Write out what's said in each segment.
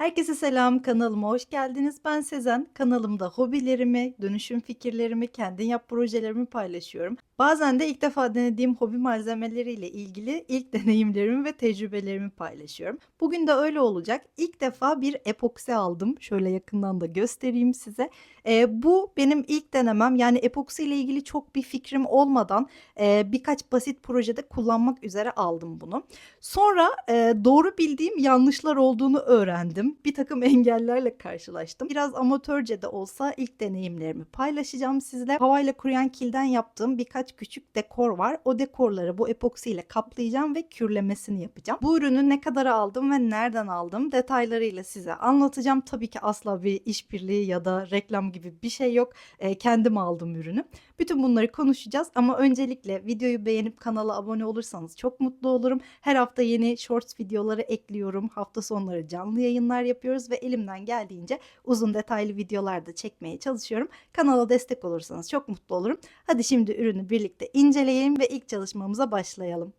Herkese selam, kanalıma hoş geldiniz. Ben Sezen. Kanalımda hobilerimi, dönüşüm fikirlerimi, kendin yap projelerimi paylaşıyorum. Bazen de ilk defa denediğim hobi malzemeleriyle ilgili ilk deneyimlerimi ve tecrübelerimi paylaşıyorum. Bugün de öyle olacak. İlk defa bir epoksi aldım. Şöyle yakından da göstereyim size. Ee, bu benim ilk denemem. Yani epoksi ile ilgili çok bir fikrim olmadan e, birkaç basit projede kullanmak üzere aldım bunu. Sonra e, doğru bildiğim yanlışlar olduğunu öğrendim. Bir takım engellerle karşılaştım. Biraz amatörce de olsa ilk deneyimlerimi paylaşacağım sizle. Havayla kuruyan kilden yaptığım birkaç küçük dekor var. O dekorları bu epoksiyle kaplayacağım ve kürlemesini yapacağım. Bu ürünü ne kadar aldım ve nereden aldım detaylarıyla size anlatacağım. Tabii ki asla bir işbirliği ya da reklam gibi bir şey yok. E, kendim aldım ürünü. Bütün bunları konuşacağız ama öncelikle videoyu beğenip kanala abone olursanız çok mutlu olurum. Her hafta yeni shorts videoları ekliyorum. Hafta sonları canlı yayınlar yapıyoruz ve elimden geldiğince uzun detaylı videolar da çekmeye çalışıyorum. Kanala destek olursanız çok mutlu olurum. Hadi şimdi ürünü birlikte inceleyelim ve ilk çalışmamıza başlayalım.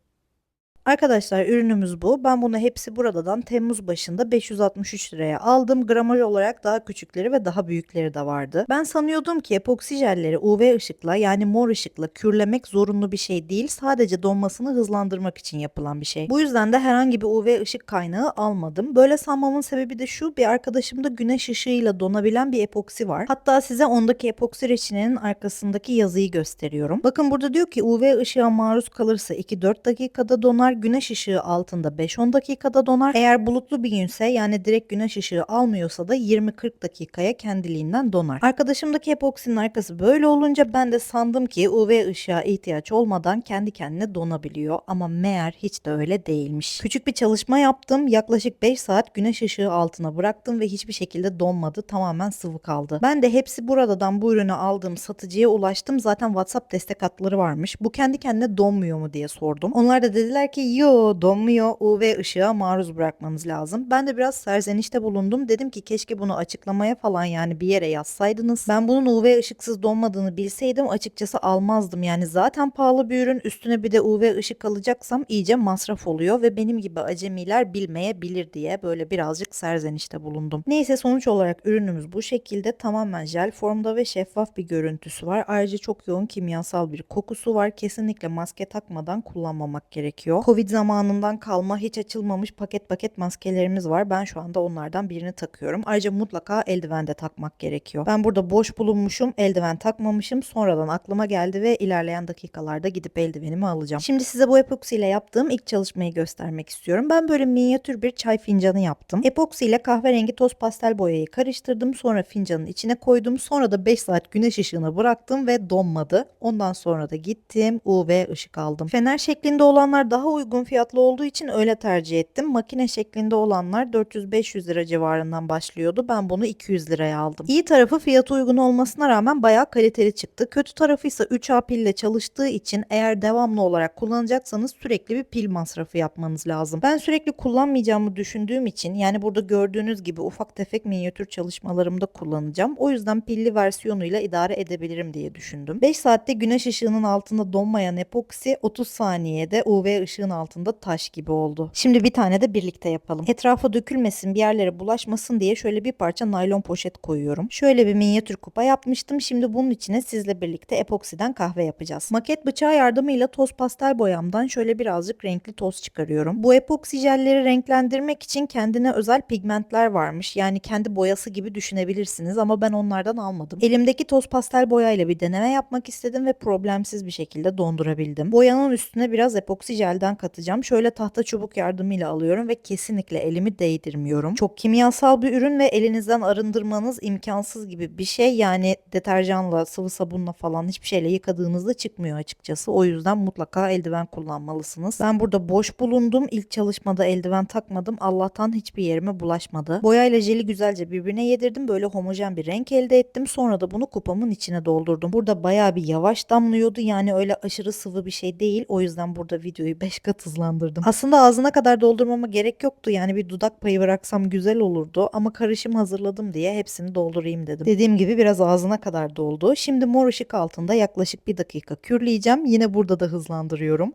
Arkadaşlar ürünümüz bu. Ben bunu hepsi buradan Temmuz başında 563 liraya aldım. Gramaj olarak daha küçükleri ve daha büyükleri de vardı. Ben sanıyordum ki epoksi jelleri UV ışıkla yani mor ışıkla kürlemek zorunlu bir şey değil. Sadece donmasını hızlandırmak için yapılan bir şey. Bu yüzden de herhangi bir UV ışık kaynağı almadım. Böyle sanmamın sebebi de şu. Bir arkadaşımda güneş ışığıyla donabilen bir epoksi var. Hatta size ondaki epoksi reçinenin arkasındaki yazıyı gösteriyorum. Bakın burada diyor ki UV ışığa maruz kalırsa 2-4 dakikada donar güneş ışığı altında 5-10 dakikada donar. Eğer bulutlu bir günse yani direkt güneş ışığı almıyorsa da 20-40 dakikaya kendiliğinden donar. Arkadaşımdaki epoksinin arkası böyle olunca ben de sandım ki UV ışığa ihtiyaç olmadan kendi kendine donabiliyor ama meğer hiç de öyle değilmiş. Küçük bir çalışma yaptım. Yaklaşık 5 saat güneş ışığı altına bıraktım ve hiçbir şekilde donmadı. Tamamen sıvı kaldı. Ben de hepsi buradan bu ürünü aldığım satıcıya ulaştım. Zaten WhatsApp destek hatları varmış. Bu kendi kendine donmuyor mu diye sordum. Onlar da dediler ki yo donmuyor UV ışığa maruz bırakmanız lazım. Ben de biraz serzenişte bulundum. Dedim ki keşke bunu açıklamaya falan yani bir yere yazsaydınız. Ben bunun UV ışıksız donmadığını bilseydim açıkçası almazdım. Yani zaten pahalı bir ürün üstüne bir de UV ışık alacaksam iyice masraf oluyor ve benim gibi acemiler bilmeyebilir diye böyle birazcık serzenişte bulundum. Neyse sonuç olarak ürünümüz bu şekilde tamamen jel formda ve şeffaf bir görüntüsü var. Ayrıca çok yoğun kimyasal bir kokusu var. Kesinlikle maske takmadan kullanmamak gerekiyor. Covid zamanından kalma hiç açılmamış paket paket maskelerimiz var. Ben şu anda onlardan birini takıyorum. Ayrıca mutlaka eldiven de takmak gerekiyor. Ben burada boş bulunmuşum, eldiven takmamışım. Sonradan aklıma geldi ve ilerleyen dakikalarda gidip eldivenimi alacağım. Şimdi size bu epoksi ile yaptığım ilk çalışmayı göstermek istiyorum. Ben böyle minyatür bir çay fincanı yaptım. Epoksi ile kahverengi toz pastel boyayı karıştırdım. Sonra fincanın içine koydum. Sonra da 5 saat güneş ışığına bıraktım ve donmadı. Ondan sonra da gittim UV ışık aldım. Fener şeklinde olanlar daha uygun fiyatlı olduğu için öyle tercih ettim. Makine şeklinde olanlar 400-500 lira civarından başlıyordu. Ben bunu 200 liraya aldım. İyi tarafı fiyatı uygun olmasına rağmen bayağı kaliteli çıktı. Kötü tarafı ise 3A pille çalıştığı için eğer devamlı olarak kullanacaksanız sürekli bir pil masrafı yapmanız lazım. Ben sürekli kullanmayacağımı düşündüğüm için yani burada gördüğünüz gibi ufak tefek minyatür çalışmalarımda kullanacağım. O yüzden pilli versiyonuyla idare edebilirim diye düşündüm. 5 saatte güneş ışığının altında donmayan epoksi 30 saniyede UV ışığın altında taş gibi oldu. Şimdi bir tane de birlikte yapalım. Etrafa dökülmesin bir yerlere bulaşmasın diye şöyle bir parça naylon poşet koyuyorum. Şöyle bir minyatür kupa yapmıştım. Şimdi bunun içine sizle birlikte epoksiden kahve yapacağız. Maket bıçağı yardımıyla toz pastel boyamdan şöyle birazcık renkli toz çıkarıyorum. Bu epoksi jelleri renklendirmek için kendine özel pigmentler varmış. Yani kendi boyası gibi düşünebilirsiniz ama ben onlardan almadım. Elimdeki toz pastel boyayla bir deneme yapmak istedim ve problemsiz bir şekilde dondurabildim. Boyanın üstüne biraz epoksi jelden katacağım. Şöyle tahta çubuk yardımıyla alıyorum ve kesinlikle elimi değdirmiyorum. Çok kimyasal bir ürün ve elinizden arındırmanız imkansız gibi bir şey. Yani deterjanla, sıvı sabunla falan hiçbir şeyle yıkadığınızda çıkmıyor açıkçası. O yüzden mutlaka eldiven kullanmalısınız. Ben burada boş bulundum. İlk çalışmada eldiven takmadım. Allah'tan hiçbir yerime bulaşmadı. Boyayla jeli güzelce birbirine yedirdim. Böyle homojen bir renk elde ettim. Sonra da bunu kupamın içine doldurdum. Burada bayağı bir yavaş damlıyordu. Yani öyle aşırı sıvı bir şey değil. O yüzden burada videoyu 5 kat hızlandırdım. Aslında ağzına kadar doldurmama gerek yoktu. Yani bir dudak payı bıraksam güzel olurdu. Ama karışım hazırladım diye hepsini doldurayım dedim. Dediğim gibi biraz ağzına kadar doldu. Şimdi mor ışık altında yaklaşık bir dakika kürleyeceğim. Yine burada da hızlandırıyorum.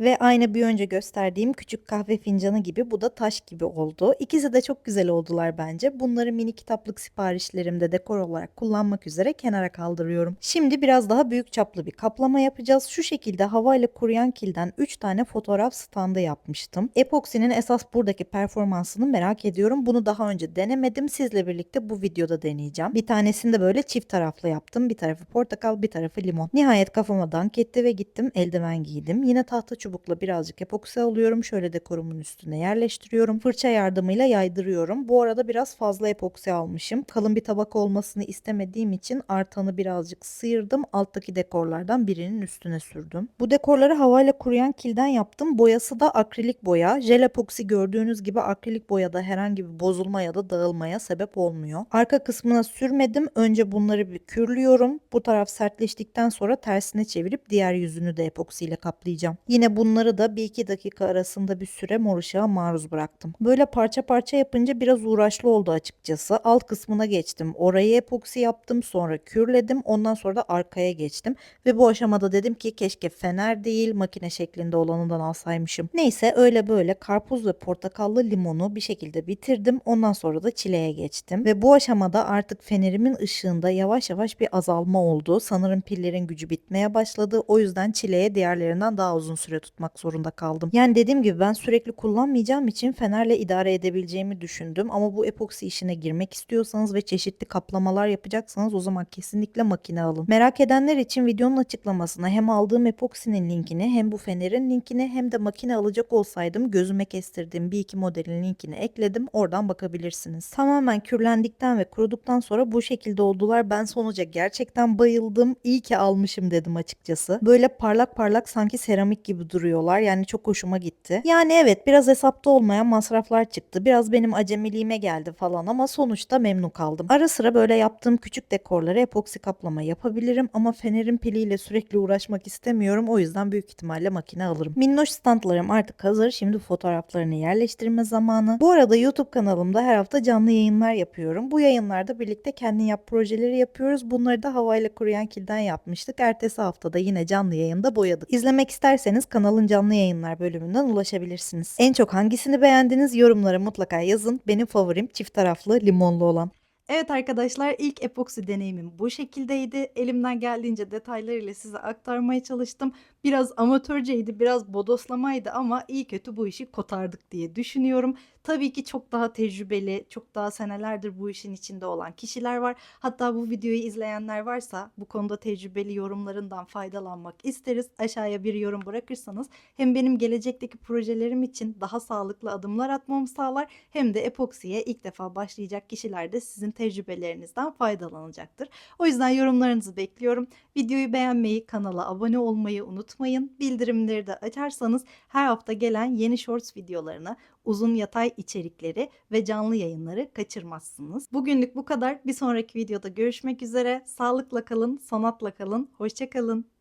Ve aynı bir önce gösterdiğim küçük kahve fincanı gibi bu da taş gibi oldu. İkisi de çok güzel oldular bence. Bunları mini kitaplık siparişlerimde dekor olarak kullanmak üzere kenara kaldırıyorum. Şimdi biraz daha büyük çaplı bir kaplama yapacağız. Şu şekilde havayla kuruyan kilden 3 tane fotoğraf standı yapmıştım. Epoksinin esas buradaki performansını merak ediyorum. Bunu daha önce denemedim. Sizle birlikte bu videoda deneyeceğim. Bir tanesini de böyle çift taraflı yaptım. Bir tarafı portakal, bir tarafı limon. Nihayet kafama dank etti ve gittim eldiven giydim. Yine tahta çubukla birazcık epoksi alıyorum. Şöyle dekorumun üstüne yerleştiriyorum. Fırça yardımıyla yaydırıyorum. Bu arada biraz fazla epoksi almışım. Kalın bir tabak olmasını istemediğim için artanı birazcık sıyırdım. Alttaki dekorlardan birinin üstüne sürdüm. Bu dekorları havayla kuruyan kilden yaptım. Boyası da akrilik boya. Jel epoksi gördüğünüz gibi akrilik boyada herhangi bir bozulma ya da dağılmaya sebep olmuyor. Arka kısmına sürmedim. Önce bunları bir kürlüyorum. Bu taraf sertleştikten sonra tersine çevirip diğer yüzünü de epoksiyle kaplayacağım. Yine bunları da 1-2 dakika arasında bir süre mor ışığa maruz bıraktım. Böyle parça parça yapınca biraz uğraşlı oldu açıkçası. Alt kısmına geçtim. Orayı epoksi yaptım. Sonra kürledim. Ondan sonra da arkaya geçtim. Ve bu aşamada dedim ki keşke fener değil makine şeklinde olanından alsaymışım. Neyse öyle böyle karpuz ve portakallı limonu bir şekilde bitirdim. Ondan sonra da çileğe geçtim. Ve bu aşamada artık fenerimin ışığında yavaş yavaş bir azalma oldu. Sanırım pillerin gücü bitmeye başladı. O yüzden çileğe diğerlerinden daha uzun süre tutmak zorunda kaldım. Yani dediğim gibi ben sürekli kullanmayacağım için fenerle idare edebileceğimi düşündüm. Ama bu epoksi işine girmek istiyorsanız ve çeşitli kaplamalar yapacaksanız o zaman kesinlikle makine alın. Merak edenler için videonun açıklamasına hem aldığım epoksinin linkini hem bu fenerin linkini hem de makine alacak olsaydım gözüme kestirdiğim bir iki modelin linkini ekledim. Oradan bakabilirsiniz. Tamamen kürlendikten ve kuruduktan sonra bu şekilde oldular. Ben sonuca gerçekten bayıldım. İyi ki almışım dedim açıkçası. Böyle parlak parlak sanki seramik gibi duruyorlar. Yani çok hoşuma gitti. Yani evet biraz hesapta olmayan masraflar çıktı. Biraz benim acemiliğime geldi falan ama sonuçta memnun kaldım. Ara sıra böyle yaptığım küçük dekorlara epoksi kaplama yapabilirim ama fenerin piliyle sürekli uğraşmak istemiyorum. O yüzden büyük ihtimalle makine alırım. Minnoş standlarım artık hazır. Şimdi fotoğraflarını yerleştirme zamanı. Bu arada YouTube kanalımda her hafta canlı yayınlar yapıyorum. Bu yayınlarda birlikte kendin yap projeleri yapıyoruz. Bunları da havayla kuruyan kilden yapmıştık. Ertesi haftada yine canlı yayında boyadık. İzlemek isterseniz kanalın canlı yayınlar bölümünden ulaşabilirsiniz. En çok hangisini beğendiniz yorumlara mutlaka yazın. Benim favorim çift taraflı limonlu olan. Evet arkadaşlar ilk epoksi deneyimim bu şekildeydi. Elimden geldiğince detaylarıyla size aktarmaya çalıştım. Biraz amatörceydi, biraz bodoslamaydı ama iyi kötü bu işi kotardık diye düşünüyorum. Tabii ki çok daha tecrübeli, çok daha senelerdir bu işin içinde olan kişiler var. Hatta bu videoyu izleyenler varsa bu konuda tecrübeli yorumlarından faydalanmak isteriz. Aşağıya bir yorum bırakırsanız hem benim gelecekteki projelerim için daha sağlıklı adımlar atmamı sağlar hem de epoksiye ilk defa başlayacak kişiler de sizin tecrübelerinizden faydalanacaktır. O yüzden yorumlarınızı bekliyorum. Videoyu beğenmeyi, kanala abone olmayı unutmayın. Bildirimleri de açarsanız her hafta gelen yeni shorts videolarını, uzun yatay içerikleri ve canlı yayınları kaçırmazsınız. Bugünlük bu kadar. Bir sonraki videoda görüşmek üzere. Sağlıkla kalın, sanatla kalın. Hoşçakalın.